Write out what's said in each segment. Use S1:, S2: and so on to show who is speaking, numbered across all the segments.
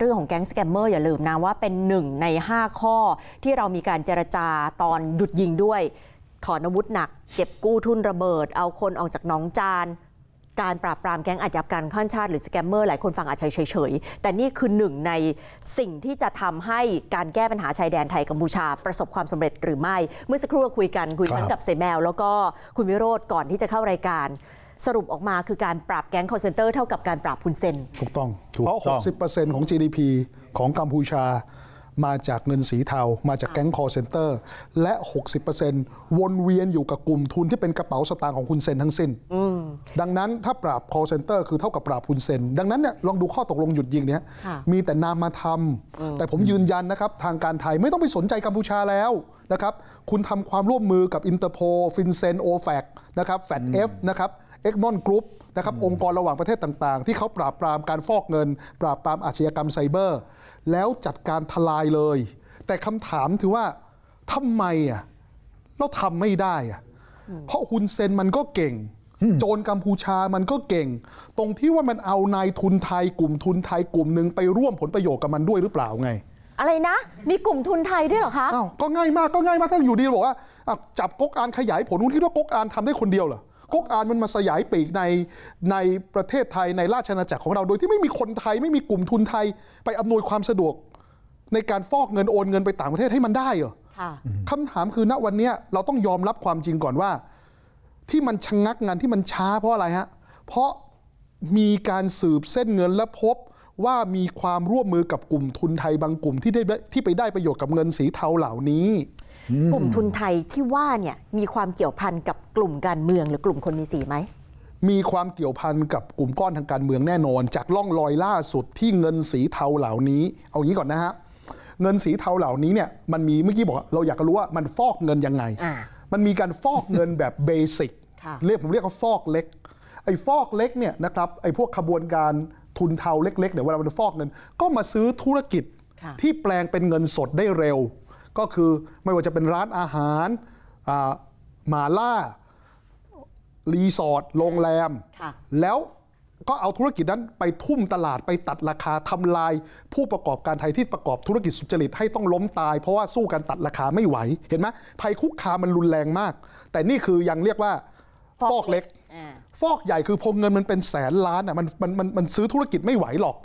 S1: เรื่องของแก๊งสแกมเมอร์อย่าลืมนะว่าเป็นหนึ่งใน 5 ข้อที่เรามีการเจรจาตอนหยุดยิงด้วย ถอนอาวุธหนัก เก็บกู้ทุนระเบิด เอาคนออกจากหนองจาน การปราบปรามแก๊งอาชญากรรมข้ามชาติหรือสแกมเมอร์หลายคนฟังอาจจะเฉยๆ แต่นี่คือหนึ่งในสิ่งที่จะทำให้การแก้ปัญหาชายแดนไทยกัมพูชาประสบความสำเร็จหรือไม่ เมื่อสักครู่ก็คุยกันคุยทั้งกับเสแมว แล้วก็คุณวิโรธก่อนที่จะเข้ารายการ สรุปออกมาคือการปราบแก๊งคอนเซนเตอร์เท่ากับการปราบพุนเซน
S2: ถูกต้อง
S3: ถูก
S2: เพราะ
S3: ต้อง
S2: 60%ของ GDP ของกัมพูชา มาจากเงินสีเทา มาจากแก๊งคอร์เซนเตอร์ และ 60%วนเวียนอยู่กับกลุ่มทุนที่เป็นกระเป๋าสตางค์ของคุณเซนทั้งสิ้น ดังนั้นถ้าปราบ call center คือเท่ากับปราบคุณเซน ดังนั้นเนี่ยลองดูข้อตกลงหยุดยิงเนี่ย
S1: ค่ะ
S2: มีแต่นามธรรม แต่ผมยืนยันนะครับ ทางการไทยไม่ต้องไปสนใจกัมพูชาแล้วนะครับ คุณทำความร่วมมือกับอินเตอร์โพฟินเซนโอแฟกนะครับแฟดเอฟนะครับ เอ็กมอนกรุ๊ปนะครับองค์กรระหว่างประเทศต่างๆ ที่เขาปราบปรามการฟอกเงิน ปราบปรามอาชญากรรมไซเบอร์ แล้วจัดการทลายเลย แต่คำถามถือว่าทำไมอะเราทำไม่ได้อะเพราะฮุนเซนมันก็เก่ง โจรกัมพูชามันก็เก่ง ตรงที่ว่ามันเอานายทุนไทยกลุ่มทุนไทยกลุ่มหนึ่งไปร่วมผลประโยชน์กับมันด้วยหรือเปล่าไง
S1: อะไรนะ มีกลุ่มทุนไทยด้วยเหรอคะ
S2: อ้าวก็ง่ายมากก็ง่ายมากถ้าอยู่ดีบอกว่าอะจับก๊กอานขยายผลคุณคิดว่าก๊กอานทำได้คนเดียวเหรอ ก๊กอานมันมาสยายปีกในในประเทศไทยในราชอาณาจักรของเรา โดยที่ไม่มีคนไทยไม่มีกลุ่มทุนไทย ไปอำนวยความสะดวก ในการฟอกเงินโอนเงินไปต่างประเทศให้มันได้เหรอ
S1: ค่ะ
S2: คำถามคือณวันเนี้ยเราต้องยอมรับความจริงก่อนว่า ที่มันชะงงักงานที่มันช้าเพราะอะไรฮะเพราะมีการสืบเส้นเงินและพบว่ามีความร่วมมือกับกลุ่มทุนไทยบางกลุ่มที่ได้ที่ไปได้ประโยชน์กับเงินสีเทาเหล่านี้
S1: กลุ่มทุนไทยที่ว่าเนี่ยมีความเกี่ยวพันกับกลุ่มการเมืองหรือกลุ่มคนมีสีไหม
S2: มีความเกี่ยวพันกับกลุ่มก้อนทางการเมืองแน่นอน จากล่องรอยล่าสุดที่เงินสีเทาเหล่านี้ เอางี้ก่อนนะฮะเงินสีเทาเหล่านี้เนี่ยมันมีเมื่อกี้บอกว่าเราอยากจะรู้ว่ามันฟอกเงินยังไง
S1: อ่า
S2: มันมีการฟอกเงินแบบเบสิก
S1: ค่ะ
S2: เรียกผมเรียกว่าฟอกเล็กไอ้ฟอกเล็กเนี่ยนะครับไอ้พวกขบวนการทุนเทาเล็กๆเนี่ยเวลามันฟอกเงิน ก็มาซื้อธุรกิจ
S1: ค่ะ
S2: ที่แปลงเป็นเงินสดได้เร็ว ก็คือไม่ว่าจะเป็นร้านอาหารอ่าหมาล่า รีสอร์ทโรงแรม
S1: ค่ะ
S2: แล้วก็เอาธุรกิจนั้นไปทุ่มตลาดไปตัดราคาทำลาย ผู้ประกอบการไทยที่ประกอบธุรกิจสุจริตให้ต้องล้มตาย เพราะว่าสู้กันตัดราคาไม่ไหว เห็นไหมภัยคุกคามมันรุนแรงมาก แต่นี่คือยังเรียกว่าฟอกเล็ก
S1: อ่า
S2: ฟอกใหญ่คือพอเงินมันเป็นแสนล้านอะมันมันมันมันซื้อธุรกิจไม่ไหวหรอก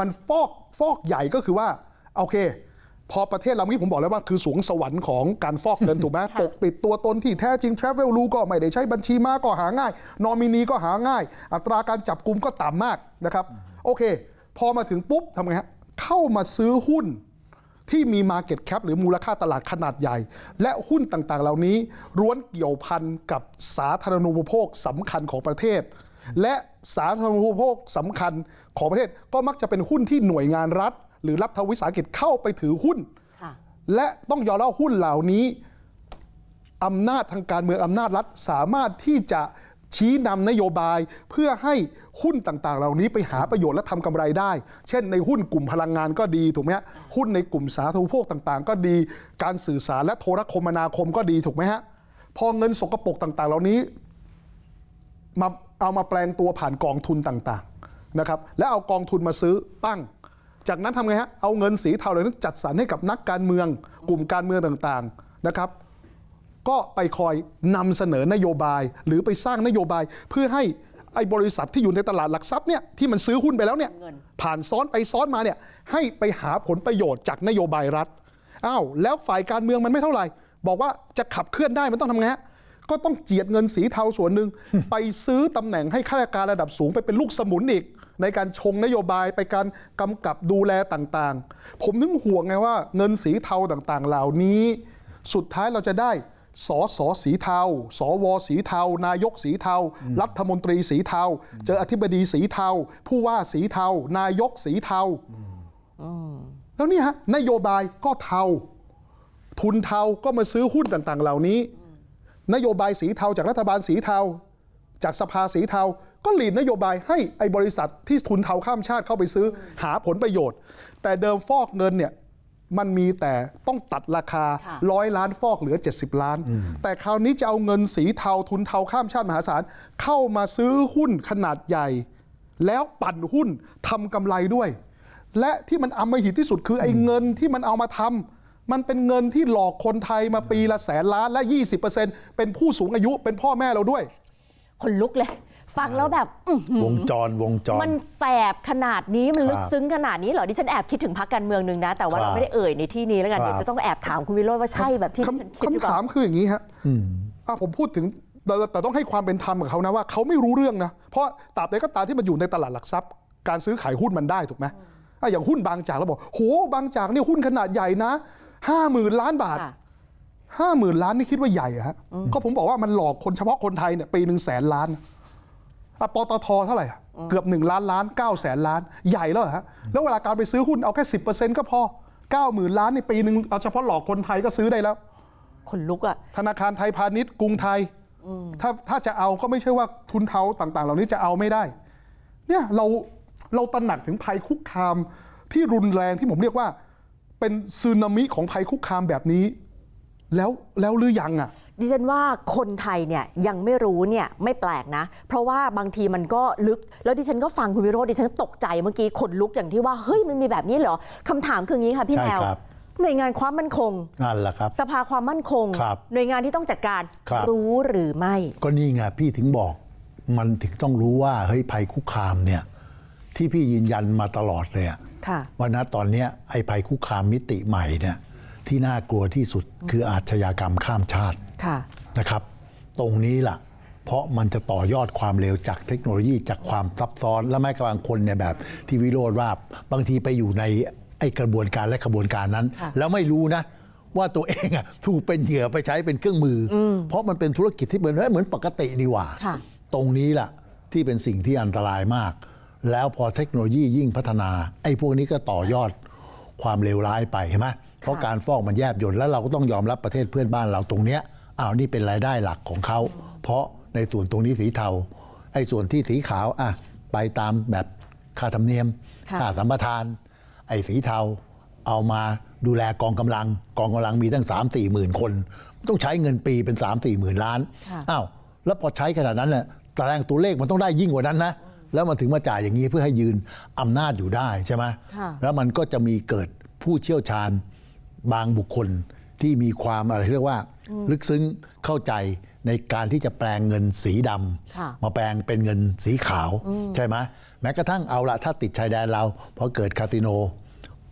S2: มันฟอกฟอกใหญ่ก็คือว่าโอเค พอประเทศเราเมื่อกี้ผมบอกแล้วว่าคือสวงสวรรค์ของการฟอกเงินถูกไหมปกปิดตัวตนที่แท้จริง Travel รูก็ไม่ได้ใช้บัญชีมาก็หาง่าย นอมินีก็หาง่าย อัตราการจับกลุ่มก็ต่ำมากนะครับ โอเค พอมาถึงปุ๊บทำไงฮะเข้ามาซื้อหุ้นที่มี Market Cap หรือมูลค่าตลาดขนาดใหญ่ และหุ้นต่างๆ เหล่านี้ล้วนเกี่ยวพันกับสาธารณูปโภคสำคัญของประเทศ และสาธารณูปโภคสำคัญของประเทศก็มักจะเป็นหุ้นที่หน่วยงานรัฐ หรือรัฐวิสาหกิจเข้าไปถือหุ้น
S1: ค่ะ
S2: และต้องยอมรับว่าหุ้นเหล่านี้อำนาจทางการเมืองอำนาจรัฐสามารถที่จะชี้นำนโยบายเพื่อให้หุ้นต่างๆ เหล่านี้ไปหาประโยชน์และทำกำไรได้ เช่นในหุ้นกลุ่มพลังงานก็ดีถูกไหมฮะหุ้นในกลุ่มสาธารณูปโภคต่างๆ ก็ดี การสื่อสารและโทรคมนาคมก็ดีถูกไหมฮะพอเงินสกปรกต่างๆ เหล่านี้มาเอามาแปลงตัวผ่านกองทุนต่างๆนะครับแล้วเอากองทุนมาซื้อปั้ง จากนั้นทำไงฮะเอาเงินสีเทาเหล่านั้นจัดสรรให้กับนักการเมือง กลุ่มการเมืองต่างๆนะครับ ก็ไปคอยนำเสนอนโยบาย หรือไปสร้างนโยบายเพื่อให้ไอ้บริษัทที่อยู่ในตลาดหลักทรัพย์เนี่ยที่มันซื้อหุ้นไปแล้วเนี่ย
S1: เงิน
S2: ผ่านซ้อนไปซ้อนมาเนี่ยให้ไปหาผลประโยชน์จากนโยบายรัฐอ้าวแล้วฝ่ายการเมืองมันไม่เท่าไหร่ บอกว่าจะขับเคลื่อนได้มันต้องทำไงฮะก็ต้องเจียดเงินสีเทาส่วนหนึ่งไปซื้อตำแหน่งให้ข้าราชการระดับสูงไปเป็นลูกสมุนอีก ในการชงนโยบายไปการกำกับดูแลต่างๆ ผมนึกห่วงไงว่าเงินสีเทาต่างๆ เหล่านี้ สุดท้ายเราจะได้สอสอสีเทา สวสีเทา นายกสีเทา รัฐมนตรีสีเทา เจออธิบดีสีเทา ผู้ว่าสีเทา นายกสีเทาแล้วเนี่ยฮะนโยบายก็เทา ทุนเทาก็มาซื้อหุ้นต่างๆ เหล่านี้ นโยบายสีเทาจากรัฐบาลสีเทา จากสภาสีเทา ก็หลีดนโยบายให้ไอ้บริษัทที่ทุนเทาข้ามชาติเข้าไปซื้อหาผลประโยชน์ แต่เดิมฟอกเงินเนี่ยมันมีแต่ต้องตัดราคา
S1: ค่ะ
S2: ร้อยล้านฟอกเหลือ 70 ล้าน แต่คราวนี้จะเอาเงินสีเทาทุนเทาข้ามชาติมหาศาล เข้ามาซื้อหุ้นขนาดใหญ่ แล้วปั่นหุ้นทำกำไรด้วย และที่มันอำมหิตที่สุดคือไอ้เงินที่มันเอามาทำมันเป็นเงินที่หลอกคนไทยมาปีละแสนล้านและ 20%เป็นผู้สูงอายุเป็นพ่อแม่เราด้วย
S1: คนลุกเลย ฟังแล้วแบบอื้อหือ
S3: วงจรวงจร
S1: มันแสบขนาดนี้มันลึก
S3: ครับ
S1: ซึ้งขนาดนี้เหรอดิฉันแอบคิดถึงพรรคการเมืองหนึ่งนะ แต่ว่า
S3: ครับ
S1: เราไม่ได้เอ่ยในที่นี้แล้วกัน
S3: ครับ
S1: เดี๋ยวจะต้องแอบถามคุณวิโรจน์ว่าใช่แบบที่ดิฉัน
S2: คำ
S1: คิดหรือเป
S2: คำถา
S1: ล่า
S2: มคืออย่างนี้ฮะอะผมพูดถึงแต่แต่ต้องให้ความเป็นธรรมกับเขานะว่าเขาไม่รู้เรื่องนะ เพราะตราบใดก็ตามที่มันอยู่ในตลาดหลักทรัพย์ การซื้อขายหุ้นมันได้ถูกไหมอะอย่างหุ้นบางจากเราบอกโหบางจากเนี่ยหุ้นขนาดใหญ่นะห้าหมื่นล้านบาท
S1: ค่ะ
S2: ห้าหมื่นล้านนี่คิดว่าใหญ่อะฮะก็ผมบอกว่ามันหลอกคนเฉพาะคนไทยเนี่ยปีหนึ่งแสนล้านอะ ปตทเท่าไหร่อะเกือบหนึ่งล้านล้านเก้าแสนล้านใหญ่แล้วเหรอฮะแล้วเวลาการไปซื้อหุ้นเอาแค่สิบเปอร์เซ็นต์ก็พอเก้าหมื่นล้านในปีหนึ่งเอาเฉพาะหลอกคนไทยก็ซื้อได้แล้ว
S1: คนลุกอะ
S2: ธนาคารไทยพาณิชย์กรุงไทยถ้าถ้าจะเอาก็ไม่ใช่ว่าทุนเทาต่าง ๆ เหล่านี้จะเอาไม่ได้ เนี่ยเราเราตระหนักถึงภัยคุกคามที่รุนแรงที่ผมเรียกว่า เป็นซึนามิของภัยคุกคามแบบนี้ แล้วแล้วหรือยังอะ
S1: ดิฉันว่าคนไทยเนี่ยยังไม่รู้เนี่ยไม่แปลกนะ เพราะว่าบางทีมันก็ลึก แล้วดิฉันก็ฟังคุณวิโรจน์ดิฉันก็ตกใจเมื่อกี้ขนลุกอย่างที่ว่าเฮ้ยมันมีแบบนี้เหรอคำถามคืออย่างนี้ค่ะพี่
S3: ใช่
S1: แมว
S3: ครับ
S1: หน่วยงานความมั่นคง
S3: นั่นแหละครับ
S1: สภาความมั่นคง
S3: ครับ
S1: หน่วยงานที่ต้องจัดการ
S3: ครับ
S1: รู้หรือไม่
S3: ก็นี่ไงพี่ถึงบอก มันถึงต้องรู้ว่าเฮ้ยภัยคุกคามเนี่ย ที่พี่ยืนยันมาตลอดเลยอะ
S1: ค่ะ
S3: ว่าณตอนเนี้ยไอ้ภัยคุกคามมิติใหม่เนี่ย ที่น่ากลัวที่สุดคืออาชญากรรมข้ามชาติ
S1: ค่ะ
S3: นะครับ ตรงนี้ล่ะ เพราะมันจะต่อยอดความเร็วจากเทคโนโลยีจากความซับซ้อน และแม้กระทั่งคนเนี่ยแบบ ที่วิโรธว่าบางทีไปอยู่ในไอ้กระบวนการและขบวนการนั้น
S1: ค่ะ
S3: แล้วไม่รู้นะว่าตัวเองอะถูกเป็นเหยื่อไปใช้เป็นเครื่องมืออเพราะมันเป็นธุรกิจที่เหมือนเฮ้ยเหมือนปกติดีว่า
S1: ค่ะ
S3: ตรงนี้ล่ะที่เป็นสิ่งที่อันตรายมาก แล้วพอเทคโนโลยียิ่งพัฒนา ไอ้พวกนี้ก็ต่อยอดความเลวร้ายไปเห็นไหม เพราะการฟอกมันแยบยลแล้วเราก็ต้องยอมรับประเทศเพื่อนบ้านเราตรงเนี้ยอ้าวนี่เป็นรายได้หลักของเขา เพราะในส่วนตรงนี้สีเทาไอ้ส่วนที่สีขาวอะไปตามแบบค่าธรรมเนียม
S1: ค่ะ
S3: ค่าสัมปทาน ไอ้สีเทาเอามาดูแลกองกำลัง กองกำลังมีตั้ง 3 4หมื่นคน ต้องใช้เงินปีเป็น 3 4หมื่นล้าน
S1: ค่ะ
S3: อ้าวแล้วพอใช้ขนาดนั้นน่ะตารางตัวเลขมันต้องได้ยิ่งกว่านั้นนะแล้วมันถึงมาจ่ายอย่างนี้เพื่อให้ยืนอำนาจอยู่ได้ใช่ไหม
S1: ค่ะ
S3: แล้วมันก็จะมีเกิดผู้เชี่ยวชาญ บางบุคคลที่มีความอะไรที่เรียกว่า ลึกซึ้งเข้าใจในการที่จะแปลงเงินสีด
S1: ค่ะำ
S3: มาแปลงเป็นเงินสีขาวใช่ไหมแม้กระทั่งเอาละถ้าติดชายแดนเราพอเกิดคาสิโน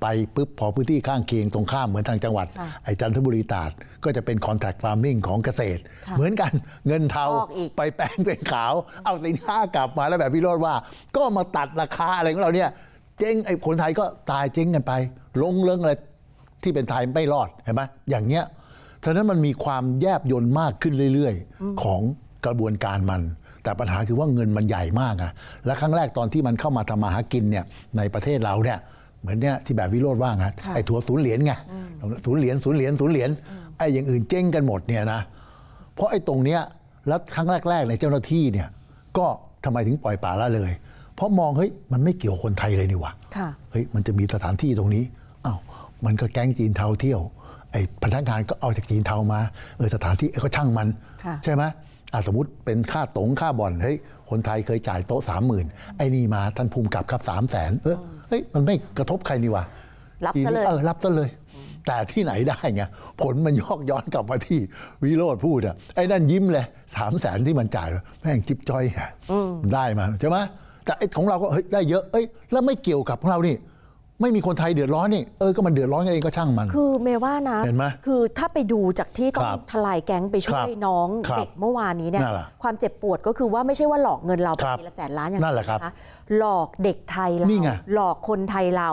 S3: ไปปุ๊บพอพื้นที่ข้างเคียงตรงข้ามเหมือนทางจังหวัด
S1: ค่ะ
S3: ไอ้จันทบุรีตราดก็จะเป็นคอนแท c t ฟาร์มิ g ของเกษตร
S1: ค่ะ
S3: เหมือนกันเงินเทา
S1: ออกอีก
S3: ไปแปลงเป็นขาว เอาสินค้ากลับมาแล้วแบบพี่โรดว่า ก็มาตัดราคาอะไรของเราเนี่ยเจ๊งไอ้คนไทยก็ตายเจ๊งกันไป ลงเรื่องอะไร ที่เป็นไทยไม่รอดเห็นไหมอย่างเงี้ยฉะนั้นมันมีความแยบยนต์มากขึ้นเรื่อยๆ ของกระบวนการมัน แต่ปัญหาคือว่าเงินมันใหญ่มากอะและครั้งแรกตอนที่มันเข้ามาทำมาหากินเนี่ยในประเทศเราเนี่ยเหมือนเนี่ยที่แบบวิโรธว่าไง
S1: ค่ะ
S3: ไอ้ทัวร์ศูนย์เหรียญไงศูนย์เหรียญศูนย์เหรียญศูนย์เหรียญไอ้อย่างอื่นเจ๊งกันหมดเนี่ยนะเพราะไอ้ตรงเนี้ยแล้วครั้งแรกๆในยเจ้าหน้าที่เนี่ยก็ทำไมถึงปล่อยป่าละเลย เพราะมองเฮ้ยมันไม่เกี่ยวคนไทยเลยนี่หว่า
S1: ค่ะ
S3: เฮ้ยมันจะมีสถานที่ตรงนี้อ้าว มันก็แก๊งจีนเทาเที่ยวไอ้พนักงานก็เอาจากจีนเทามาเออสถานที่เออก็ช่างมัน
S1: ค่ะ
S3: ใช่ไหมอะสมมติเป็นค่าตงค่าบ่อนเฮ้ยคนไทยเคยจ่ายโต๊ะสามหมื่นไอ้นี่มาท่านภูมิกับครับสามแสนเออเฮ้ยมันไม่กระทบใครนี่หว่า
S1: รับ
S3: จีน
S1: ซะเลย
S3: เออรับซะเลย แต่ที่ไหนได้ไงผลมันยอกย้อนกลับมาที่วิโรธพูดอะไอ้นั่นยิ้มเลยสามแสนที่มันจ่ายแม่งจิ๊บจ้อยฮะได้มาใช่ไหมแต่ไอ้ของเราก็เฮ้ยได้เยอะเอ้ยแล้วไม่เกี่ยวกับของเรานี่ ไม่มีคนไทยเดือดร้อนนี่เออก็มันเดือดร้อนกันเองก็ช่างมัน
S1: คือเมย์ว่านะ
S3: เห็นไหม
S1: คือถ้าไปดูจากที่ต้อง
S3: ครับ
S1: ทลายแก๊งไปช่วย
S3: ครับ
S1: น้อง
S3: ครับ
S1: เด็กเมื่อวานนี้เนี่ย
S3: นั่นแหละ
S1: ความเจ็บปวดก็คือว่าไม่ใช่ว่าหลอกเงินเรา
S3: ครับ
S1: ปีละแสนล้านอย่าง
S3: นั่นแหละครับ
S1: คะหลอกเด็กไทยเรา
S3: นี่ไง
S1: หลอกคนไทยเรา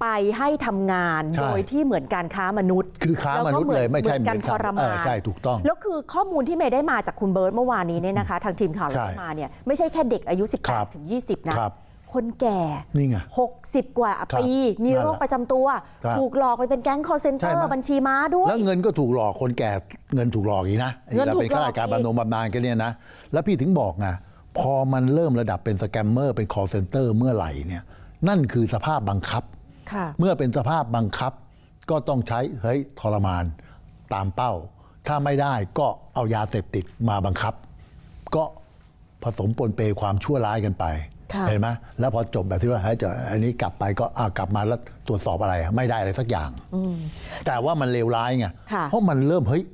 S1: ไปให้ทำงาน
S3: ใช่
S1: โดยที่เหมือนการค้ามนุษย์
S3: คือค้ามนุษย์
S1: แวก็ห
S3: เลยไม่ใช่
S1: เหมือนกัน
S3: เหมือน
S1: ท
S3: กัน
S1: ร
S3: เอ
S1: มา
S3: อน ใช่ถูกต้อง
S1: แล้วคือข้อมูลที่เมย์ได้มาจากคุณเบิร์ตเมื่อวานนี้เนี่ยนะคะ ทางทีมข่าวเรา
S3: ใช่
S1: ได้มาเนี่ยไม่ใช่แค่เด็กอายุ
S3: ครับ
S1: 18 ถึง 20 นะครับ คนแก่
S3: นี่ไง
S1: 60 กว่า
S3: ครับ
S1: ปีมี
S3: นั่นแหละ
S1: โรคประจำตัว
S3: ครับ
S1: ถูกหลอกไปเป็นแก๊ง call
S3: ใช่
S1: center
S3: ไหม
S1: บัญชีม้าด้วย
S3: แล้วเงินก็ถูกหลอกคนแก่เงินถูกหลอกอีกนะ
S1: เงิน
S3: เรา
S1: ถูก
S3: เป็นข้าราชการ
S1: หลอกอีก
S3: บำนงบำนาญกันเนี่ยนะ แล้วพี่ถึงบอกไงพอมันเริ่มระดับเป็นสแกมเมอร์เป็น call center เมื่อไหร่เนี่ยนั่นคือสภาพบังคับ
S1: ค่ะ
S3: เมื่อเป็นสภาพบังคับ ก็ต้องใช้เฮ้ยทรมานตามเป้า ถ้าไม่ได้ก็เอายาเสพติดมาบังคับ ก็ผสมปนเปความชั่วร้ายกันไป
S1: ค่ะ
S3: เห็นไหมแล้วพอจบแบบที่ว่าเฮ้ยจะอันนี้กลับไปก็อะกลับมาแล้วตรวจสอบอะไรอะไม่ได้อะไรสักอย่างแต่ว่ามันเลวร้ายไง
S1: ค่ะ
S3: เพราะมันเริ่มเฮ้ย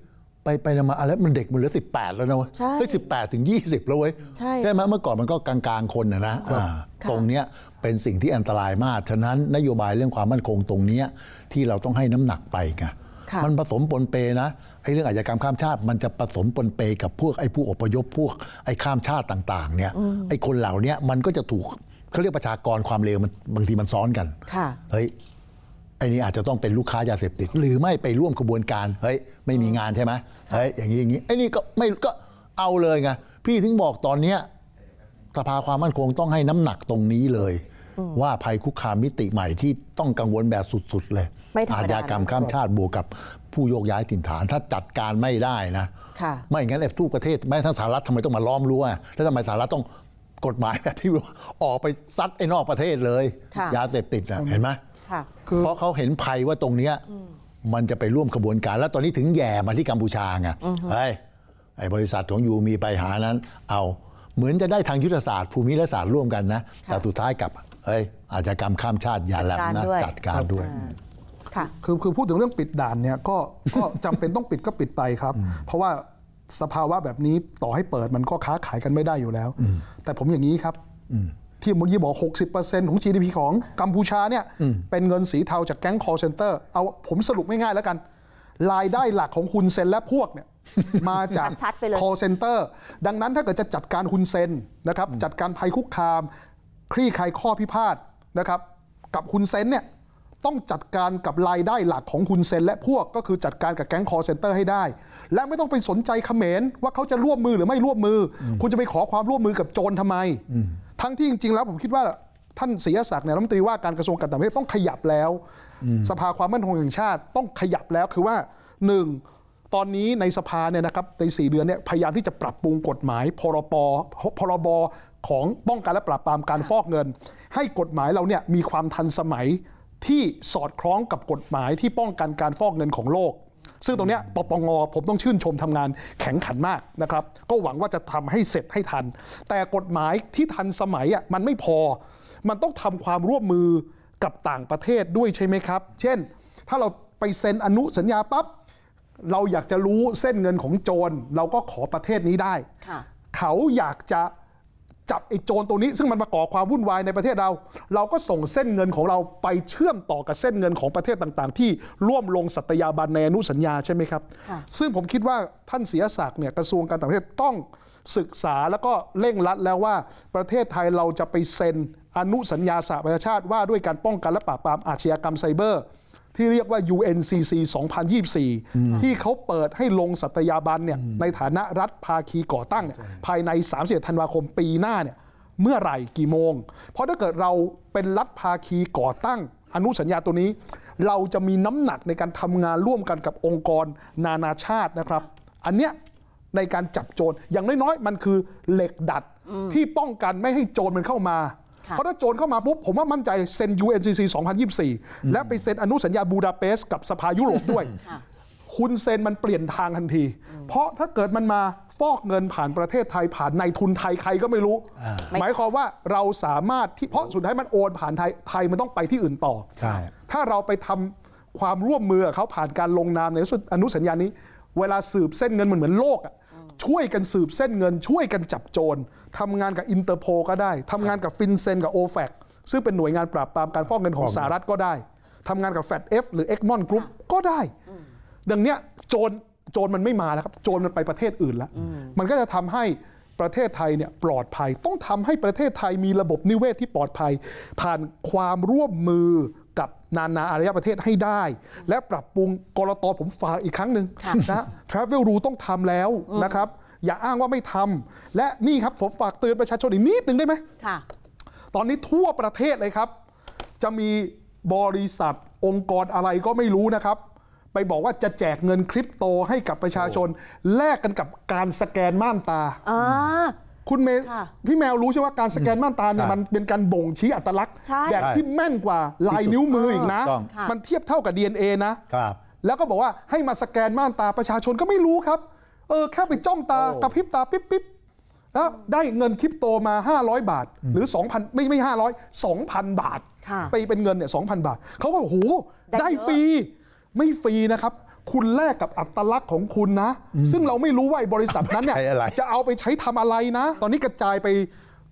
S3: ไปไปมาอะไรมันเด็กมันเหลือ 18 แล้วนะเว้ย
S1: ใช่
S3: เฮ้ยสิถึง 20 แล้วเว้ย
S1: ใช่
S3: ไหมเมื่อก่อนมันก็กลางๆ คนนะนะอ่า
S1: ค่ะ
S3: ตรงเนี้ยเป็นสิ่งที่อันตรายมาก ฉะนั้นนโยบายเรื่องความมั่นคงตรงเนี้ยที่เราต้องให้น้ำหนักไปไง
S1: ค่ะ
S3: มันผสมปนเปนะ ไอ้เรื่องอาชญากรรมข้ามชาติ มันจะผสมปนเปกับพวกไอ้ผู้อพยพพวกไอ้ข้ามชาติต่างๆเนี่ยไอ้คนเหล่าเนี้ยมันก็จะถูกเขาเรียกประชากรความเลวมันบางทีมันซ้อนกัน
S1: ค่ะ
S3: เฮ้ยไอ้นี่อาจจะต้องเป็นลูกค้ายาเสพติด หรือไม่ไปร่วมขบวนการเฮ้ยไม่มีงานใช่ไหมเฮ้ยอย่างนี้อย่างนี้ไอ้นี่ก็ไม่ก็เอาเลยไงพี่ถึงบอกตอนเนี้ยสภาความมั่นคงต้องให้น้ำหนักตรงนี้เลย ว่าภัยคุกคามมิติใหม่ที่ต้องกังวลแบบสุด ๆ เลย
S1: ไม่ธรรมดา
S3: อาชญากรรมข้ามชาติบวกกับ ผู้โยกย้ายถิ่นฐาน ถ้าจัดการไม่ได้นะ
S1: ค่ะ
S3: ไม่งั้นไอ้ทุกประเทศแม้ทั้งสหรัฐทำไมต้องมาล้อมรั้วอะแล้วทำไมสหรัฐต้องกฎหมายแบบที่ว่าออกไปซัดไอ้นอกประเทศเลย
S1: ค่ะ
S3: ยาเสพติดนะเห็นไหม
S1: ค่ะ
S2: คือ
S3: เพราะเขาเห็นภัยว่าตรงเนี้ยมันจะไปร่วมขบวนการ แล้วตอนนี้ถึงแย่มาที่กัมพูชาไงเฮ้ยไอ้บริษัทของยูมีไปหานั้น เอาเหมือนจะได้ทางยุทธศาสตร์ภูมิรัฐศาสตร์ร่วมกันนะ แต่สุดท้ายกลับเฮ้ยอาชญากรรมข้ามชาติอย่าแหลมนะ
S1: จัดการด้วย
S3: จัดการด้วย
S1: ค่ะ
S2: คือคือพูดถึงเรื่องปิดด่านเนี่ยก็ก็จำเป็นต้องปิดก็ปิดไปครับ เพราะว่าสภาวะแบบนี้ต่อให้เปิดมันก็ค้าขายกันไม่ได้อยู่แล้ว แต่ผมอย่างนี้ครับที่เมื่อกี้บอก 60%ของ GDP ของกัมพูชาเนี่ยเป็นเงินสีเทาจากแก๊ง call center เอาผมสรุปง่ายๆแล้วกัน รายได้หลักของคุณเซนและพวกเนี่ยมาจาก
S1: ชัดๆไปเลย
S2: call center ดังนั้นถ้าเกิดจะจัดการคุณเซนนะครับจัดการภัยคุกคาม คลี่คลายข้อพิพาทนะครับกับคุณเซนเนี่ย ต้องจัดการกับรายได้หลักของคุณเซน และพวกก็คือจัดการกับแก๊งคอร์เซนเตอร์ให้ได้ และไม่ต้องไปสนใจเขมรว่าเขาจะร่วมมือหรือไม่ร่วมมืออคุณจะไปขอความร่วมมือกับโจรทำไม ทั้งที่จริง ๆ แล้วผมคิดว่าท่านศรีศักดิ์เนี่ยรัฐมนตรีว่าการกระทรวงการต่างประเทศต้องขยับแล้ว สภาความมั่นคงแห่งชาติต้องขยับแล้วคือว่าหนึ่งตอนนี้ในสภาเนี่ยนะครับใน 4 เดือนเนี่ยพยายามที่จะปรับปรุงกฎหมายพรบพรบของป้องกันและปราบปรามการฟอกเงิน ให้กฎหมายเราเนี่ยมีความทันสมัย ที่สอดคล้องกับกฎหมายที่ป้องกันการฟอกเงินของโลก ซึ่งตรงเนี้ยปปงผมต้องชื่นชมทำงานแข็งขันมากนะครับ ก็หวังว่าจะทำให้เสร็จให้ทัน แต่กฎหมายที่ทันสมัยอะมันไม่พอ มันต้องทำความร่วมมือกับต่างประเทศด้วยใช่ไหมครับ เช่น ถ้าเราไปเซ็นอนุสัญญาปั๊บเราอยากจะรู้เส้นเงินของโจร เราก็ขอประเทศนี้ได้
S1: ค่ะ
S2: เขาอยากจะ จับไอ้โจรตรงนี้ซึ่งมันมาก่อความวุ่นวายในประเทศเรา เราก็ส่งเส้นเงินของเราไปเชื่อมต่อกับเส้นเงินของประเทศต่างๆ ที่ร่วมลงสัตยาบันในอนุสัญญาใช่ไหมครับ
S1: ค่ะ
S2: ซึ่งผมคิดว่าท่านเสียศักดิ์เนี่ยกระทรวงการต่างประเทศต้องศึกษาแล้วก็เร่งรัดแล้วว่าประเทศไทยเราจะไปเซ็นอนุสัญญาสหประชาชาติว่าด้วยการป้องกันและปราบปรามอาชญากรรมไซเบอร์ ที่เรียกว่า UNCC 2024 ที่เขาเปิดให้ลงสัตยาบันเนี่ยในฐานะรัฐภาคีก่อตั้งเนี่ยภายใน31ธันวาคมปีหน้าเนี่ยเมื่อไหร่กี่โมง เพราะถ้าเกิดเราเป็นรัฐภาคีก่อตั้ง อนุสัญญาตัวนี้ เราจะมีน้ำหนักในการทำงานร่วมกันกับองค์กรนานาชาตินะครับ อันเนี้ยในการจับโจรอย่างน้อยๆ มันคือเหล็กดัดที่ป้องกันไม่ให้โจรมันเข้ามา
S1: ค่ะ
S2: เพราะถ้าโจรเข้ามาปุ๊บผมว่ามั่นใจเซ็น UNCC 2024 และไปเซ็นอนุสัญญาบูดาเปสต์กับสภายุโรปด้วย
S1: ค่ะ
S2: คุณเซ็นมันเปลี่ยนทางทันที เพราะถ้าเกิดมันมาฟอกเงินผ่านประเทศไทยผ่านในายทุนไทยใครก็ไม่รู้ หมายความว่าเราสามารถที่เพราะสุดท้ายมันโอนผ่านไทยไทยมันต้องไปที่อื่นต่อ
S3: ใช่
S2: ถ้าเราไปทำความร่วมมือกับเขาผ่านการลงนามในอนุสัญญานี้ เวลาสืบเส้นเงินมันเหมือนโลกอะ ช่วยกันสืบเส้นเงิน ช่วยกันจับโจรทำงานกับอินเตอร์โพก็ได้ทำงานกับฟินเซนกับโอแฟกซึ่งเป็นหน่วยงานปราบปรามการฟอกเงินของสหรัฐก็ได้ทำงานกับแฟดเอฟหรือเอ็กมอนกรุ๊ปก็ได้ ดังเนี้ยโจรโจรมันไม่มาแล้วครับ โจรมันไปประเทศอื่นแล้ว มันก็จะทำให้ประเทศไทยเนี่ยปลอดภัย ต้องทำให้ประเทศไทยมีระบบนิเวศที่ปลอดภัย ผ่านความร่วมมือกับ นานาอารยประเทศให้ได้ และปรับปรุงกรตผมฝากอีกครั้งหนึ่ง
S1: ค่ะ
S2: นะ Travel Rule ต้องทำแล้วนะครับ อย่าอ้างว่าไม่ทำและนี่ครับผมฝากเตือนประชาชนอีกนิดหนึ่งได้ไหม
S1: ค่ะ
S2: ตอนนี้ทั่วประเทศเลยครับ จะมีบริษัทองค์กรอะไรก็ไม่รู้นะครับ ไปบอกว่าจะแจกเงินคริปโตให้กับประชาชน แลกกันกับการสแกนม่านตา
S1: อ่า
S2: คุณเมย์
S1: ค่ะ
S2: พี่แมวรู้ใช่ไหมว่าการสแกนม่านตาเนี่ย
S3: ใช่
S2: มันเป็นการบ่งชี้อัตลักษณ์
S1: ใช่
S2: แบบที่แม่นกว่าลาย
S3: ที่สุด
S2: นิ้วมืออีกนะ
S3: ถูกต้อง
S1: ค่ะ
S2: มันเทียบเท่ากับ DNA นะ
S3: ครับ
S2: แล้วก็บอกว่าให้มาสแกนม่านตาประชาชนก็ไม่รู้ครับ เออแค่ไปจ้องตา
S3: โอ้
S2: กระพริบตาปิ๊บปิ๊บแล้วได้เงินคริปโตมา 500 บาท หรือ 2,000 ไม่ไม่ 500 2,000 บาท
S1: ค่ะ
S2: ตีเป็นเงินเนี่ย2,000 บาท เขาก็โอ้โห
S1: ได้
S2: ได้
S1: เยอะ
S2: ฟรี ไม่ฟรีนะครับ คุณแลกกับอัตลักษณ์ของคุณนะ ซึ่งเราไม่รู้ว่าไอ้บริษัทนั้นเนี่ย
S3: ใช้อะไร
S2: จะเอาไปใช้ทำอะไรนะ ตอนนี้กระจายไป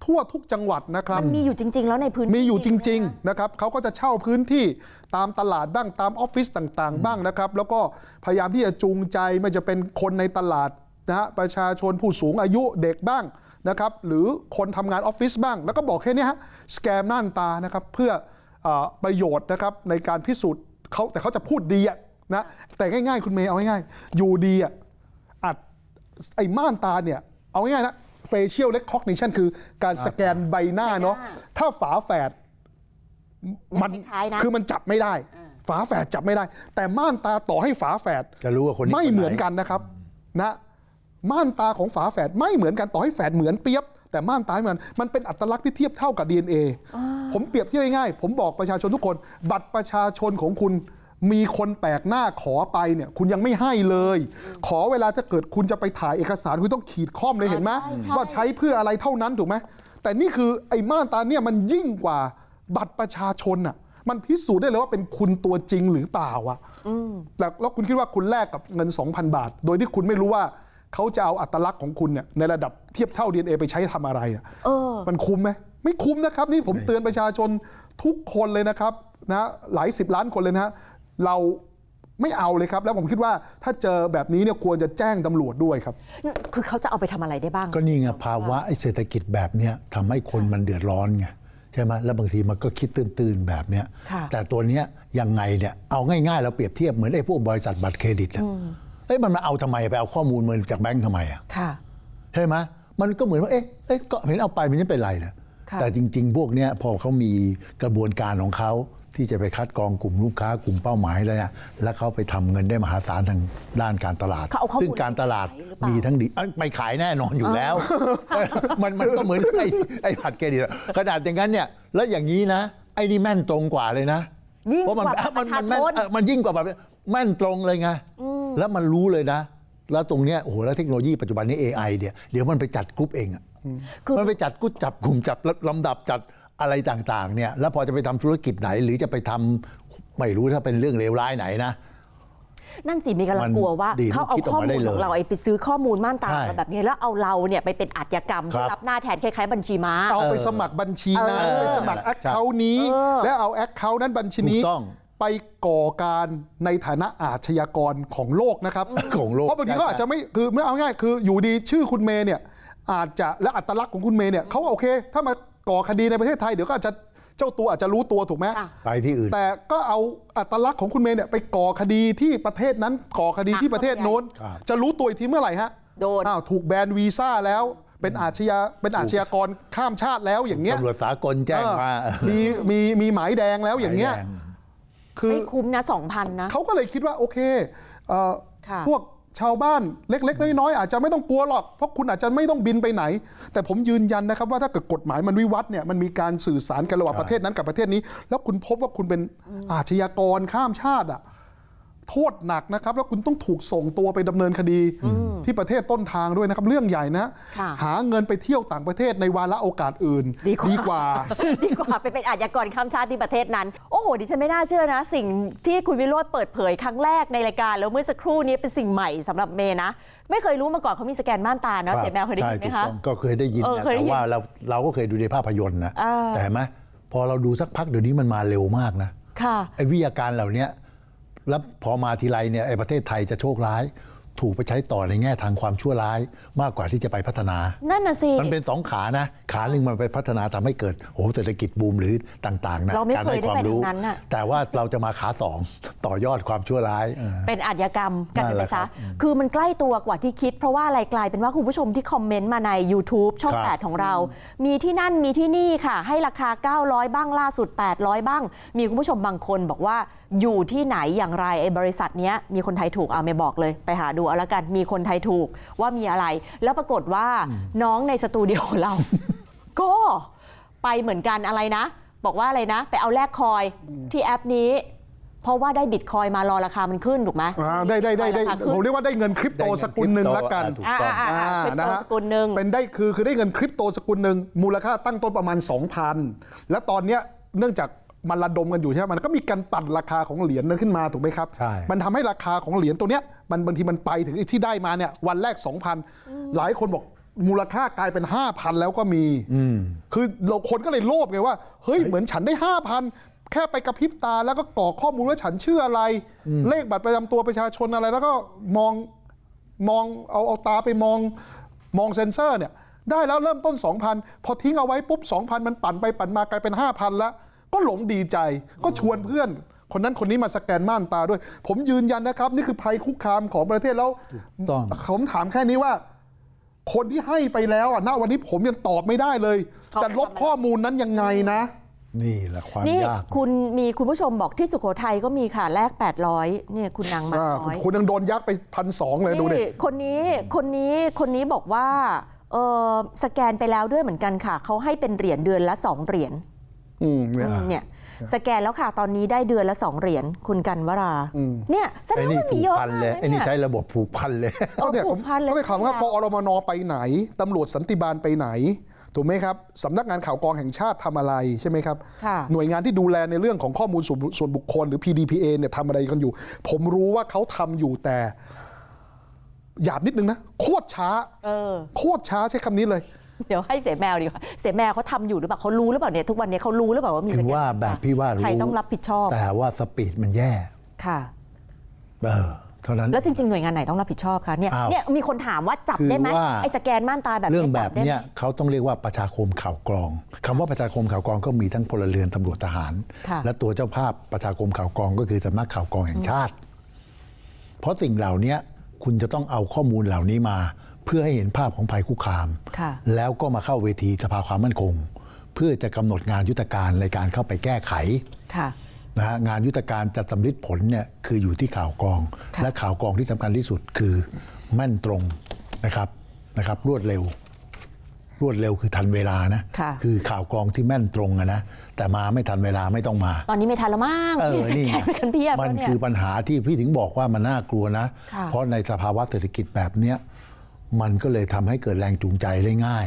S2: ทั่วทุกจังหวัดนะครับ
S1: มันมีอยู่จริง ๆ แล้วในพื้นที่
S2: มีอยู่จริง
S1: ไหมคะ
S2: ๆนะครับเขาก็จะเช่าพื้นที่ตามตลาดบ้างตามออฟฟิศต่างๆ บ้างนะครับ แล้วก็พยายามที่จะจูงใจไม่จะเป็นคนในตลาดนะฮะประชาชนผู้สูงอายุเด็กบ้างนะครับ หรือคนทำงานออฟฟิศบ้าง แล้วก็บอกแค่เนี้ยฮะสแกมน่านตานะครับเพื่อเออประโยชน์นะครับในการพิสูจน์เขาแต่เขาจะพูดดีอะ นะแต่ง่ายๆ คุณเมย์เอาง่ายๆอยู่ดีอะอัดไอ้ม่านตาเนี่ย เอาง่ายๆนะ facial recognition คือการสแกนใบหน้าเนาะ
S1: ใบหน้า
S2: ถ้าฝาแฝดมัน
S1: คล้ายๆนะ
S2: คือมันจับไม่ได้ ฝาแฝดจับไม่ได้ แต่ม่านตาต่อให้ฝาแฝด
S3: จะรู้ว่าคนนี้
S2: ไม่
S3: ค
S2: เหมือนกันนะครับนะม่านตาของฝาแฝดไม่เหมือนกันต่อให้แฝดเหมือนเปียบ แต่ม่านตาไม่เหมือนมันเป็นอัตลักษณ์ที่เทียบเท่ากับ DNA ผมเปรียบเทียบง่ายๆผมบอกประชาชนทุกคน บัตรประชาชนของคุณ มีคนแปลกหน้าขอไปเนี่ย คุณยังไม่ให้เลย ขอเวลาถ้าเกิดคุณจะไปถ่ายเอกสารคุณต้องขีดข้อมเลยเห็นไหม
S1: ใช่ใช่
S2: ว่าใช้เพื่ออะไรเท่านั้นถูกไหมแต่นี่คือไอ้ม่านตาเนี่ยมันยิ่งกว่าบัตรประชาชนอะ มันพิสูจน์ได้เลยว่าเป็นคุณตัวจริงหรือเปล่าอะแล้วแล้วคุณคิดว่าคุณแลกกับเงิน 2,000 บาท โดยที่คุณไม่รู้ว่าเขาจะเอาอัตลักษณ์ของคุณเนี่ยในระดับเทียบเท่า DNA ไปใช้ทำอะไรอะ
S1: เออ
S2: มันคุ้มไหมไม่คุ้มนะครับ นี่ผมเตือนประชาชนทุกคนเลยนะครับนะหลายสิบล้านคนเลยนะฮะ เราไม่เอาเลยครับ แล้วผมคิดว่าถ้าเจอแบบนี้เนี่ยควรจะแจ้งตำรวจด้วยครับ
S1: คือเขาจะเอาไปทำอะไรได้บ้าง
S3: ก็นี่ไงภาวะไอ้เศรษฐกิจแบบเนี้ยทำให้คนมันเดือดร้อนไงใช่ไหมแล้วบางทีมันก็คิดตื้นๆแบบเนี้ย
S1: ค่ะ
S3: แต่ตัวเนี้ยยังไงเนี่ยเอาง่ายๆเราเปรียบเทียบเหมือนไอ้พวกบริษัทบัตรเครดิตอะเอ้ยมันมาเอาทำไมไปเอาข้อมูลมันจากแบงค์ทำไมอะ
S1: ค่ะ
S3: ใช่ไหมมันก็เหมือนว่า เอ๊ะเอ๊ะก็เห็นเอาไปมันจะเป็นไรเลย
S1: ค่ะ
S3: แต่จริง ๆ พวกเนี้ยพอเขามีกระบวนการของเขา ที่จะไปคัดกรองกลุ่มลูกค้ากลุ่มเป้าหมายแล้วเนี่ยแล้วเขาไปทำเงินได้มหาศาลทางด้านการตลาด
S1: เขาเอาข้อมูล
S3: ซึ่งการตลาด
S1: ไปขายหรือเปล่า
S3: มีทั้งดีเอ้ยไปขายแน่นอนอยู่แล้ว มันมันก็เหมือนไอ้ไอ้ผัดเครดิตอะขนาดอย่างนั้นเนี่ยแล้วอย่างนี้นะ ไอ้นี่แม่นตรงกว่าเลยนะ
S1: ยิ่ง
S3: เพราะมัน
S1: กว่า
S3: มัน
S1: ประชา
S3: มันแม่น
S1: ชน
S3: เออมันยิ่งกว่าแบบแม่นตรงเลยไงแล้วมันรู้เลยนะ แล้วตรงเนี้ยโอ้โหแล้วเทคโนโลยีปัจจุบันนี้ AI เนี่ยเดี๋ยวมันไปจัดกรุ๊ปเองอะ
S1: คือ
S3: มันไปจัดกรุ๊ปจับกลุ่มจับลำดับจัด อะไรต่างๆเนี่ยแล้วพอจะไปทำธุรกิจไหน หรือจะไปทำไม่รู้ถ้าเป็นเรื่องเลวร้ายไหนนะ
S1: นั่นสิมีกำลั
S3: มั
S1: ง
S3: น
S1: กลัวว่า
S3: ดี
S1: เขาเอา
S3: คิดออก
S1: ข้อ
S3: มา
S1: มู
S3: ได้
S1: ล
S3: เลย
S1: ของเราไอ้ไปซื้อข้อมูลม่านตา
S3: ใช่
S1: มาแบบนี้แล้วเอาเราเนี่ยไปเป็นอาชญากรรม
S3: ครั
S1: ที่
S3: บ
S1: รับหน้าแทนคล้ายๆบัญชีม้า
S2: เอาไปสมัครบัญชีนั้น
S1: เออ
S2: ไปสมัครแอค
S3: ใช่
S2: เคาท์นี้
S1: เออ
S2: แล้วเอาแอคเคาท์นั้นบัญชีนี้
S3: ถูกต้อง
S2: ไปก่อการในฐานะอาชญากรของโลกนะครับ
S3: ของโลก
S2: เพราะบางทีก็
S3: ใช่
S2: อาจจะไม่คือไม่เอาง่ายคืออยู่ดีชื่อคุณเมย์เนี่ยอาจจะและอัตลักษณ์ของคุณเมย์เนี่ยเขาโอเค ถ้ามา ก่อคดีในประเทศไทยเดี๋ยวก็อาจจะเจ้าตัวอาจจะรู้ตัวถูกไหม
S1: ค่ะ
S3: ไปที่อื่น
S2: แต่ก็เอาอัตลักษณ์ของคุณเมย์เนี่ยไปก่อคดีที่ประเทศนั้นก่อคดีที่ประเทศโน้น
S3: ครับ
S2: จะรู้ตัวอีกทีเมื่อไหร่ฮะ
S1: โดน
S2: อ้าวถูกแบนวีซ่าแล้ว เป็นอาชญาเป็นอาชญากรข้ามชาติแล้วอย่างเงี้ย
S3: ตำรวจสากลแจ้งมา
S2: เออมีมีมีหมายแดงแล้วอย่างเงี้ย
S3: หมแด
S2: คือ
S1: ไม่คุ้มนะสองพันนะ
S2: เขาก็เลยคิดว่าโอเคเอ่อ
S1: ค่ะ
S2: พวก ชาวบ้านเล็ก ๆ น้อยๆอาจจะไม่ต้องกลัวหรอก เพราะคุณอาจจะไม่ต้องบินไปไหน แต่ผมยืนยันนะครับว่าถ้าเกิดกฎหมายมันวิวัฒน์เนี่ยมันมีการสื่อสารกันระหว่างประเทศนั้นกับประเทศนี้ แล้วคุณพบว่าคุณเป็นอาชญากรข้ามชาติอะ โทษหนักนะครับ แล้วคุณต้องถูกส่งตัวไปดำเนินคดีที่ประเทศต้นทางด้วยนะครับเรื่องใหญ่นะ
S1: ค่ะ
S2: หาเงินไปเที่ยวต่างประเทศในวาระโอกาสอื่น
S1: ดีกว่า
S2: กว่า
S1: ดีกว่าไปเป็นอาชญากรข้ามชาติที่ประเทศนั้น โอ้โหดิฉันไม่น่าเชื่อนะ สิ่งที่คุณวิโรธเปิดเผยครั้งแรกในรายการ แล้วเมื่อสักครู่นี้เป็นสิ่งใหม่สำหรับเมย์นะ ไม่เคยรู้มาก่อนเขามีสแกนม่านตาเนอะ
S3: รับ
S1: เสียแมวเคยได้ยินไหม
S3: ใช่
S1: คะ
S3: ถูกต้องก็เคยได้ยิน
S1: เออ
S3: นะ
S1: เคยได้
S3: แต่
S1: ยิน
S3: ว่าเราเราก็เคยดูในภาพยนตร์นะ
S1: อ่า
S3: แต่เห็นไหมพอเราดูสักพักเดี๋ยวนี้มันมาเร็วมากนะ
S1: ค่ะ
S3: ไอ้วิทยาการเหล่าเนี้ย แล้วพอมาทีไรเนี่ยไอ้ประเทศไทยจะโชคร้าย ถูกไปใช้ต่อในแง่ทางความชั่วร้ายมากกว่าที่จะไปพัฒนา
S1: นั่นน่ะสิ
S3: มันเป็นสองขานะ ขาหนึ่งมันไปพัฒนาทำให้เกิดโอ้โหเศรษฐกิจบูมหรือต่างๆนะ
S1: เราไม่
S3: การ
S1: เคยได้
S3: ความ
S1: ไป
S3: รู้
S1: ทางนั้นน่ะ
S3: แต่ว่าเราจะมาขาสองต่อยอดความชั่วร้ายเออ
S1: เป็นอาชญากรรมกัน
S3: นั่นแห
S1: ไป
S3: ละครั
S1: ซะ
S3: บ
S1: คือมันใกล้ตัวกว่าที่คิด เพราะว่าอะไรกลายเป็นว่าคุณผู้ชมที่คอมเมนต์มาใน YouTube ช่อง
S3: ครับ
S1: 8 ของเรา มีที่นั่นมีที่นี่ค่ะ ให้ราคา 900 บ้างล่าสุด 800 บ้าง มีคุณผู้ชมบางคนบอกว่าอยู่ที่ไหนอย่างไรไอ้บริษัทเนี้ยมีคนไทยถูกเอาไม่บอกเลยไปหาดูเอาละกัน มีคนไทยถูกว่ามีอะไร แล้วปรากฏว่าน้องในสตูดิโอเรา ก็ไปเหมือนกันอะไรนะ บอกว่าอะไรนะ ไปเอาแลกคอยที่แอปนี้ เพราะว่าได้บิตคอยน์มารอราคามันขึ้นถูกไหม
S2: อ่าได้ได้ได้ได้
S1: ราคาขึ้น
S2: ผมเรียกว่าได้เงินคริปโต
S3: ได้เงิน
S2: สกุลหนึ่ง
S3: คริปโต
S2: ละกัน
S3: อ่าถูก
S1: อ่าอ่าอ่าคริปโต
S2: นะฮะ
S1: สกุลหนึ่ง
S2: เป็นได้คือคือได้เงินคริปโตสกุลหนึ่งมูลค่าตั้งต้นประมาณ 2,000 แล้วตอนเนี้ยเนื่องจาก มันระดมกันอยู่ใช่ไหมมันก็มีการปั่นราคาของเหรียญนั้นขึ้นมาถูกไหมครับ
S3: ใช่
S2: มันทำให้ราคาของเหรียญตัวเนี้ยมันบางทีมันไปถึงไอ้ที่ได้มาเนี่ยวันแรก 2,000 หลายคนบอกมูลค่ากลายเป็น 5,000 แล้วก็มีคือเราคนก็เลยโลภไงว่า เฮ้ยเหมือนฉันได้ 5,000 แค่ไปกระพริบตาแล้วก็กรอกข้อมูลว่าฉันชื่ออะไร เลขบัตรประจำตัวประชาชนอะไร แล้วก็มองมองเอาเอาตาไปมองมองเซ็นเซอร์เนี่ย ได้แล้วเริ่มต้น 2,000 พอทิ้งเอาไว้ปุ๊บ 2,000 มันปั่นไปปั่นมากลายเป็น 5,000 แล้ว ก็หลงดีใจ ก็ชวนเพื่อน คนนั้นคนนี้มาสแกนม่านตาด้วย ผมยืนยันนะครับ นี่คือภัยคุกคามของประเทศแล้ว
S3: ต้อง
S2: ผมถามแค่นี้ว่า คนที่ให้ไปแล้วอะณวันนี้ผมยังตอบไม่ได้เลย
S1: เขา
S2: จะลบข้อมูลนั้นยังไงนะ
S3: นี่แหละความ
S1: นี่
S3: ยาก
S1: คุณมีคุณผู้ชมบอกที่สุโขทัยก็มีค่ะแลก 800เนี่ยคุณนางมา
S2: อ่า
S1: น้อย
S2: คุณยังโดนยักไปพันสองเลยดูดิ
S1: นี่คนนี้คนนี้คนนี้บอกว่าเออสแกนไปแล้วด้วยเหมือนกันค่ะ เขาให้เป็นเหรียญเดือนละสองเหรียญ
S2: อืมเนี่ย
S1: อืมเนี่ยสแกนแล้วค่ะ ตอนนี้ได้เดือนละสองเหรียญคุณกันวรา
S2: อืม
S1: เนี่ยแสด
S3: ไอ้
S1: ง
S3: นี่
S1: ว่ามี
S3: ผูก
S1: เยอะ
S3: พัน
S1: มาก
S3: เลย
S1: นะ
S3: ไอ้นี่
S1: เนี่ย
S3: ใช้ระบบผูกพันเลย
S2: ก็เนี่ย
S1: ผู
S2: ผม
S1: กพันเลย
S2: ก็เลยถามว่าปอรมนไปไหนตำรวจสันติบาลไปไหน ถูกไหมครับสำนักงานข่าวกรองแห่งชาติทำอะไรใช่ไหมครับ
S1: ค่ะ
S2: หน่วยงานที่ดูแลในเรื่องของข้อมูลส่วนบุส่วนบุคคลหรือ PDPA เนี่ยทำอะไรกันอยู่ ผมรู้ว่าเขาทำอยู่แต่หยาบนิดนึงนะ โคตรช้า
S1: เออ
S2: โคตรช้าใช้คำนี้เลย
S1: เดี๋ยวให้เสแมวดีกว่าเสแมวเขาทำอยู่หรือเปล่าเขารู้หรือเปล่าเนี่ยทุกวันนี้เขารู้หรือเปล่าว่ามี
S3: ถึงว่า
S1: สกน
S3: แบบพี่ว่ารู้
S1: ใครต้องรับผิดชอบ
S3: แต่ว่าสปีดมันแย่
S1: ค่ะ
S3: เออเท่านั้น
S1: แล้วจริง ๆ หน่วยงานไหนต้องรับผิดชอบคะเนี่ย
S3: อ้าว
S1: เนี่ยมีคนถามว่าจับ
S3: คือ
S1: ได้ไหม
S3: ว่า
S1: ไอ้สแกนม่านตาแบบ
S3: เรื่อง
S1: นี้
S3: แบ
S1: จั
S3: บ
S1: ได้ไหม
S3: เนี้ยเขาต้องเรียกว่าประชาคมข่าวกรองคำว่าประชาคมข่าวกรองก็มีทั้งพลเรือนตำรวจทหาร
S1: ค่ะ
S3: และตัวเจ้าภาพประชาคมข่าวกรองก็คือสำนักข่าวกรองแห่งชาติ เพราะสิ่งเหล่านี้คุณจะต้องเอาข้อมูลเหล่านี้มา เพื่อให้เห็นภาพของภัยคุกคาม
S1: ค่ะ
S3: แล้วก็มาเข้าเวทีสภาความมั่นคง เพื่อจะกำหนดงานยุทธการในการเข้าไปแก้ไข
S1: ค่ะ
S3: นะฮะงานยุทธการจะสำลิดผลเนี่ยคืออยู่ที่ข่าวกรอง
S1: ค่ะ
S3: และข่าวกรองที่สำคัญที่สุดคือแม่นตรงนะครับนะครับ รวดเร็ว รวดเร็วคือทันเวลานะ
S1: ค่ะ
S3: อข่าวกรองที่แม่นตรงอะนะแต่มาไม่ทันเวลาไม่ต้องมา
S1: ตอนนี้ไม่ทันแล้วมั้ง
S3: เออ
S1: ส
S3: นี่
S1: แก
S3: ไง
S1: นไปกันเพียบ
S3: มั
S1: แล้
S3: น
S1: วเนี่ย
S3: คือปัญหาที่พี่ถึงบอกว่ามันน่ากลัวนะ
S1: ค่ะ
S3: เพราะในสภาวะเศรษฐกิจแบบเนี้ย มันก็เลยทำให้เกิดแรงจูงใจได้ง่าย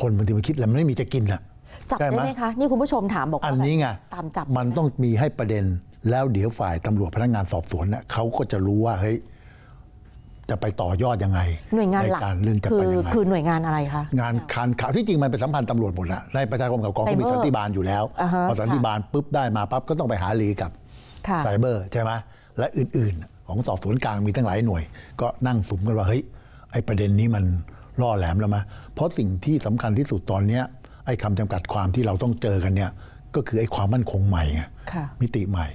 S3: คนบางทีมันคิดแล้วมันไม่มีจะกินอะ
S1: จับ
S3: ใช่
S1: ได้
S3: ไหม
S1: ไหมคะ นี่คุณผู้ชมถามบอกว่า
S3: อันนี้ไง
S1: ตามจับ
S3: มันต้องมีให้ประเด็น แล้วเดี๋ยวฝ่ายตำรวจพนักงานสอบสวนเนี่ยเขาก็จะรู้ว่าเฮ้ยจะไปต่อยอดยังไง
S1: หน่วยงานหลัก
S3: การเรื่องจะ
S1: คื
S3: ไป
S1: อ
S3: ยังไง
S1: คือหน่วยงานอะไรคะ
S3: งานการข่าวที่จริงมันเป็นสัมพันธ์ตำรวจหมดละในประชาคมข่าวกรองก็มี
S1: ไซเบอร์
S3: สันติบาลอยู่แล้ว
S1: อ่าฮะ
S3: พอสันติบาลปุ๊บได้มาปั๊บก็ต้องไปหาลีกับ
S1: ค่ะ
S3: ไซเบอร์ใช่ไหมและอื่น ๆ ของสอบสวนกลางมีตั้งหลายหน่วย ก็นั่งสุมกันว่าเฮ้ย ไอ้ประเด็นนี้มันล่อแหลมแล้วมะเพราะสิ่งที่สำคัญที่สุดตอนเนี้ยไอ้คำจำกัดความที่เราต้องเจอกันเนี่ยก็คือไอ้ความมั่นคงใหม่ไง
S1: ค่ะ
S3: มิติใหม่